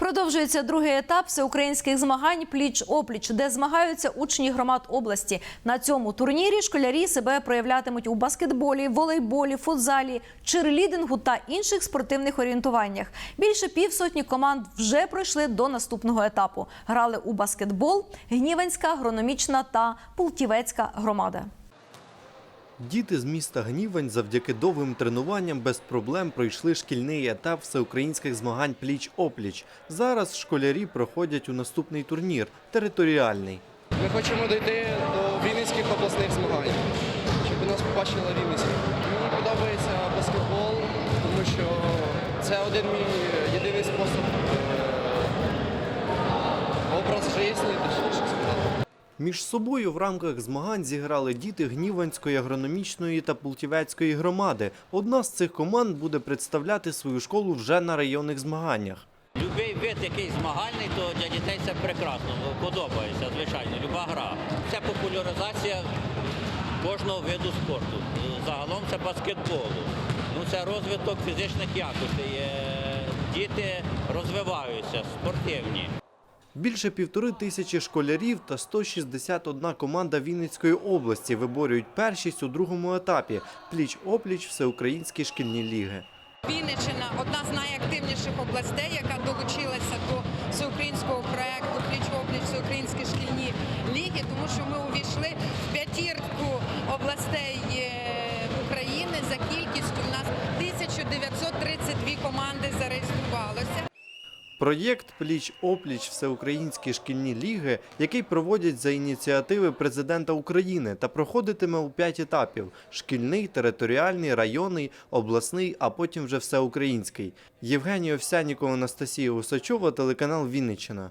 Продовжується другий етап всеукраїнських змагань пліч-опліч, де змагаються учні громад області. На цьому турнірі школярі себе проявлятимуть у баскетболі, волейболі, футзалі, черлідингу та інших спортивних орієнтуваннях. Більше півсотні команд вже пройшли до наступного етапу. Грали у баскетбол, Гніванська, Агрономічна та Пултівецька громада. Діти з міста Гнівань завдяки довгим тренуванням без проблем пройшли шкільний етап всеукраїнських змагань пліч-опліч. Зараз школярі проходять у наступний турнір територіальний. Ми хочемо дійти до Вінницьких обласних змагань, щоб нас побачили Вінниці. Мені подобається баскетбол, тому що це один мій єдиний спосіб е, образ життя. Між собою в рамках змагань зіграли діти Гніванської, агрономічної та Пултівецької громади. Одна з цих команд буде представляти свою школу вже на районних змаганнях. Любий вид, який змагальний, то для дітей це прекрасно, подобається, звичайно, люба гра. Це популяризація кожного виду спорту. Загалом це баскетболу. Ну, це розвиток фізичних якостей. Е, Діти розвиваються, спортивні. Більше півтори тисячі школярів та 161 команда Вінницької області виборюють першість у другому етапі пліч-опліч всеукраїнські шкільні ліги. Вінниччина одна з найактивніших областей, яка долучилася до всеукраїнського проекту Пліч-опліч всеукраїнські шкільні ліги, тому що ми увійшли в п'ятірку областей Проєкт Пліч-опліч всеукраїнські шкільні ліги, який проводять за ініціативи президента України та проходитиме у п'ять етапів: шкільний, територіальний, районний, обласний, а потім вже всеукраїнський. Євгенія Овсянікова, Анастасія Усачова, телеканал Вінниччина.